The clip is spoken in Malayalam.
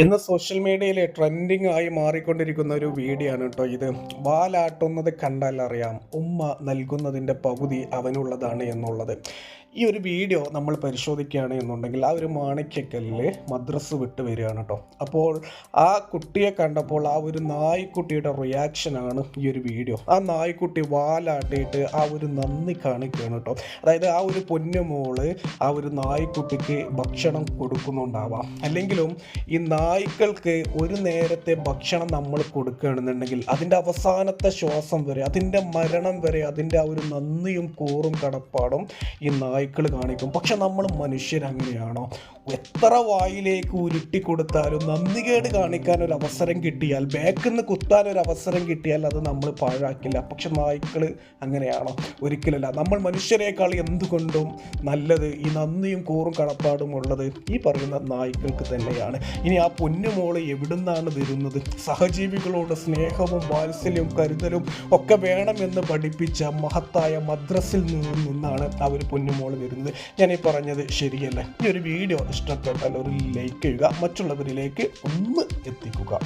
ഇന്ന് സോഷ്യൽ മീഡിയയിൽ ട്രെൻഡിങ് ആയി മാറിക്കൊണ്ടിരിക്കുന്ന ഒരു വീഡിയോ ആണ് കേട്ടോ ഇത്. വാലാട്ടുന്നത് കണ്ടാൽ അറിയാം ഉമ്മ നൽകുന്നതിന്റെ പകുതി അവനുള്ളതാണ് എന്നുള്ളത്. ഈ ഒരു വീഡിയോ നമ്മൾ പരിശോധിക്കുകയാണ് എന്നുണ്ടെങ്കിൽ ആ ഒരു മാണിക്യക്കല്ല് മദ്രസ് വിട്ട് വരികയാണ് കേട്ടോ അപ്പോൾ ആ കുട്ടിയെ കണ്ടപ്പോൾ ആ ഒരു നായ്ക്കുട്ടിയുടെ റിയാക്ഷനാണ് ഈ ഒരു വീഡിയോ ആ നായ്ക്കുട്ടി വാലാട്ടിയിട്ട് ആ ഒരു നന്ദി കാണിക്കുകയാണ് കേട്ടോ അതായത് ആ ഒരു പൊന്നുമോൾ ആ ഒരു നായ്ക്കുട്ടിക്ക് ഭക്ഷണം കൊടുക്കുന്നുണ്ടാവാം. അല്ലെങ്കിലും ഈ നായ്ക്കൾക്ക് ഒരു നേരത്തെ ഭക്ഷണം നമ്മൾ കൊടുക്കുകയാണെന്നുണ്ടെങ്കിൽ അതിന്റെ അവസാനത്തെ ശ്വാസം വരെ അതിന്റെ മരണം വരെ അതിന്റെ ആ ഒരു നന്ദിയും കൂറും കടപ്പാടും ഈ നായ്ക്കൾ കാണിക്കും. പക്ഷെ നമ്മൾ മനുഷ്യരങ്ങനെയാണോ എത്ര വായിലേക്ക് ഉരുട്ടി കൊടുത്താലും നന്ദികേട് കാണിക്കാൻ ഒരു അവസരം കിട്ടിയാൽ ബാക്കിൽ നിന്ന് കുത്താൻ ഒരു അവസരം കിട്ടിയാൽ അത് നമ്മൾ പാഴാക്കില്ല. പക്ഷെ നായ്ക്കൾ അങ്ങനെയാണോ? ഒരിക്കലല്ല. നമ്മൾ മനുഷ്യരെക്കാൾ എന്തുകൊണ്ടും നല്ലത് ഈ നന്ദിയും കൂറും കടപ്പാടും ഉള്ളത് ഈ പറയുന്ന നായ്ക്കൾക്ക് തന്നെയാണ്. ഇനി ആ പൊന്നുമോൾ എവിടുന്നാണ് വരുന്നത്? സഹജീവികളോട് സ്നേഹവും വാത്സല്യവും കരുതലും ഒക്കെ വേണമെന്ന് പഠിപ്പിച്ച മഹത്തായ മദ്രസിൽ നിന്നാണ് ആ ഒരു വരുന്നത് ഞാൻ ഈ പറഞ്ഞത് ശരിയല്ല? ഈ ഒരു വീഡിയോ ഇഷ്ടപ്പെട്ടാൽ ഒരു ലൈക്ക് ചെയ്യുക മറ്റുള്ളവരിലേക്ക് ഒന്ന് എത്തിക്കുക.